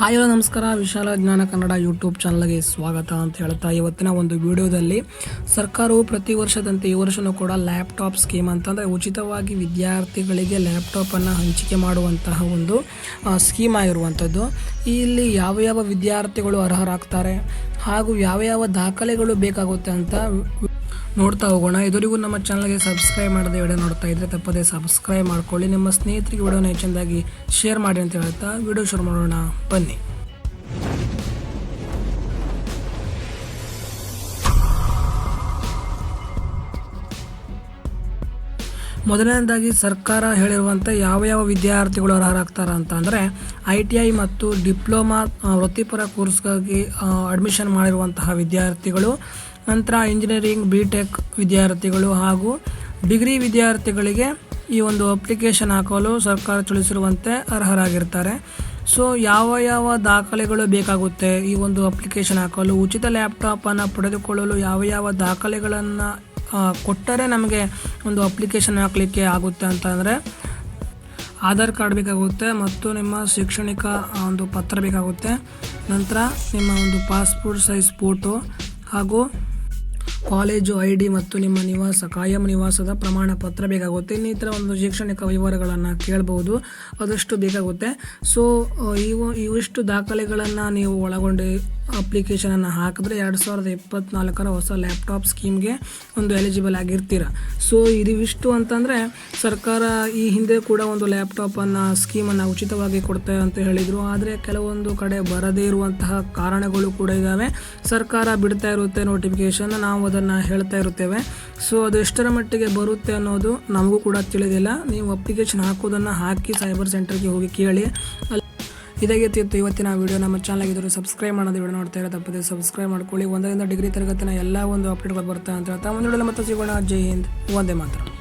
Hi hello, ನಮಸ್ಕಾರ. ವಿಶಾಲ ಜ್ಞಾನ ಕನ್ನಡ ಯೂಟ್ಯೂಬ್ ಚಾನಲ್ಗೆ ಸ್ವಾಗತ ಅಂತ ಹೇಳ್ತಾ ಇವತ್ತಿನ ಒಂದು ವಿಡಿಯೋದಲ್ಲಿ ಸರ್ಕಾರವು ಪ್ರತಿ ವರ್ಷದಂತೆ ಈ ವರ್ಷವೂ ಕೂಡ ಲ್ಯಾಪ್ಟಾಪ್ ಸ್ಕೀಮ್ ಅಂತಂದರೆ ಉಚಿತವಾಗಿ ವಿದ್ಯಾರ್ಥಿಗಳಿಗೆ ಲ್ಯಾಪ್ಟಾಪನ್ನು ಹಂಚಿಕೆ ಮಾಡುವಂತಹ ಒಂದು ಸ್ಕೀಮ್ ಆಗಿರುವಂಥದ್ದು. ಇಲ್ಲಿ ಯಾವ ಯಾವ ವಿದ್ಯಾರ್ಥಿಗಳು ಅರ್ಹರಾಗ್ತಾರೆ? ಹಾಗೂ ಯಾವ ಯಾವ ದಾಖಲೆಗಳು ಬೇಕಾಗುತ್ತೆ ಅಂತ ನೋಡ್ತಾ ಹೋಗೋಣ. ಇದುವರೆಗೂ ನಮ್ಮ ಚಾನಲ್ಗೆ ಸಬ್ಸ್ಕ್ರೈಬ್ ಮಾಡದೆ ವಿಡಿಯೋ ನೋಡ್ತಾ ಇದ್ರೆ ತಪ್ಪದೇ ಸಬ್ಸ್ಕ್ರೈಬ್ ಮಾಡ್ಕೊಳ್ಳಿ. ನಿಮ್ಮ ಸ್ನೇಹಿತರಿಗೆ ವಿಡಿಯೋನ ಹೆಚ್ಚಿನದಾಗಿ ಶೇರ್ ಮಾಡಿ ಅಂತ ಹೇಳ್ತಾ ವಿಡಿಯೋ ಶುರು ಮಾಡೋಣ. ಬನ್ನಿ. ಮೊದಲನೇದಾಗಿ ಸರ್ಕಾರ ಹೇಳಿರುವಂತೆ ಯಾವ ಯಾವ ವಿದ್ಯಾರ್ಥಿಗಳು ಅರ್ಹರಾಗ್ತಾರೆ ಅಂತ ಅಂದರೆ ಐ ಟಿ ಐ ಮತ್ತು ಡಿಪ್ಲೊಮಾ ವೃತ್ತಿಪರ ಕೋರ್ಸ್ಗಾಗಿ ಅಡ್ಮಿಷನ್ ಮಾಡಿರುವಂತಹ ವಿದ್ಯಾರ್ಥಿಗಳು, ನಂತರ ಇಂಜಿನಿಯರಿಂಗ್ ಬಿ ಟೆಕ್ ವಿದ್ಯಾರ್ಥಿಗಳು ಹಾಗೂ ಡಿಗ್ರಿ ವಿದ್ಯಾರ್ಥಿಗಳಿಗೆ ಈ ಒಂದು ಅಪ್ಲಿಕೇಶನ್ ಹಾಕಲು ಸರ್ಕಾರ ತಿಳಿಸಿರುವಂತೆ ಅರ್ಹರಾಗಿರ್ತಾರೆ. ಸೊ ಯಾವ ಯಾವ ದಾಖಲೆಗಳು ಬೇಕಾಗುತ್ತೆ ಈ ಒಂದು ಅಪ್ಲಿಕೇಶನ್ ಹಾಕಲು, ಉಚಿತ ಲ್ಯಾಪ್ಟಾಪನ್ನು ಪಡೆದುಕೊಳ್ಳಲು ಯಾವ ಯಾವ ದಾಖಲೆಗಳನ್ನು ಕೊಟ್ಟರೆ ನಮಗೆ ಒಂದು ಅಪ್ಲಿಕೇಶನ್ ಹಾಕಲಿಕ್ಕೆ ಆಗುತ್ತೆ ಅಂತಂದರೆ ಆಧಾರ್ ಕಾರ್ಡ್ ಬೇಕಾಗುತ್ತೆ ಮತ್ತು ನಿಮ್ಮ ಶೈಕ್ಷಣಿಕ ಒಂದು ಪತ್ರ ಬೇಕಾಗುತ್ತೆ. ನಂತರ ನಿಮ್ಮ ಒಂದು ಪಾಸ್ಪೋರ್ಟ್ ಸೈಜ್ ಫೋಟೋ ಹಾಗೂ ಕಾಲೇಜು ಐ ಡಿ ಮತ್ತು ನಿಮ್ಮ ನಿವಾಸ, ಕಾಯಂ ನಿವಾಸದ ಪ್ರಮಾಣ ಪತ್ರ ಬೇಕಾಗುತ್ತೆ. ಇನ್ನಿತರ ಒಂದು ಶೈಕ್ಷಣಿಕ ವಿವರಗಳನ್ನು ಕೇಳಬಹುದು ಅದಷ್ಟು ಬೇಕಾಗುತ್ತೆ. ಸೊ ಇವು ಇವಿಷ್ಟು ದಾಖಲೆಗಳನ್ನು ನೀವು ಒಳಗೊಂಡು ಅಪ್ಲಿಕೇಶನನ್ನು ಹಾಕಿದ್ರೆ ಎರಡು ಸಾವಿರದ ಇಪ್ಪತ್ನಾಲ್ಕರ ಹೊಸ ಲ್ಯಾಪ್ಟಾಪ್ ಸ್ಕೀಮ್ಗೆ ಒಂದು ಎಲಿಜಿಬಲ್ ಆಗಿರ್ತೀರ. ಸೊ, ಇದಿವಿಷ್ಟು ಅಂತಂದರೆ ಸರ್ಕಾರ ಈ ಹಿಂದೆ ಕೂಡ ಒಂದು ಲ್ಯಾಪ್ಟಾಪನ್ನು, ಸ್ಕೀಮನ್ನು ಉಚಿತವಾಗಿ ಕೊಡ್ತೇವೆ ಅಂತ ಹೇಳಿದರು. ಆದರೆ ಕೆಲವೊಂದು ಕಡೆ ಬರದೇ ಇರುವಂತಹ ಕಾರಣಗಳು ಕೂಡ ಇದ್ದಾವೆ ಸರ್ಕಾರ ಬಿಡ್ತಾ ಇರುತ್ತೆ ನೋಟಿಫಿಕೇಶನ್ ನಾವು ಅದನ್ನು ಹೇಳ್ತಾ ಇರುತ್ತೇವೆ. ಸೊ, ಅದು ಎಷ್ಟರ ಮಟ್ಟಿಗೆ ಬರುತ್ತೆ ಅನ್ನೋದು ನಮಗೂ ಕೂಡ ತಿಳಿದಿಲ್ಲ. ನೀವು ಅಪ್ಲಿಕೇಶನ್ ಹಾಕೋದನ್ನು ಹಾಕಿ ಸೈಬರ್ ಸೆಂಟರ್ಗೆ ಹೋಗಿ ಕೇಳಿ. ಇದಾಗಿತ್ತು ಇವತ್ತಿನ ವಿಡಿಯೋ ನಮ್ಮ ಚಾನಲ್ ಆಗಿದ್ರು ಸಬ್ಸ್ಕ್ರೈಬ್ ಮಾಡೋದು ವಿಡಿಯೋ ನೋಡ್ತಾ ಇರೋ ತಪ್ಪದೆ ಸಬ್ಸ್ಕ್ರೈಬ್ ಮಾಡ್ಕೊಳ್ಳಿ. ಒಂದರಿಂದ ಡಿಗ್ರಿ ತರಗತಿನ ಎಲ್ಲ ಒಂದು ಅಪ್ಡೇಟ್ಗಳು ಬರ್ತಾ ಅಂತ ಹೇಳ್ತಾ ಒಂದು ಮತ್ತೆ ಸಿಗೋಣ. ಜೈ ಹಿಂದ್. ಒಂದೇ ಮಾತ್ರ.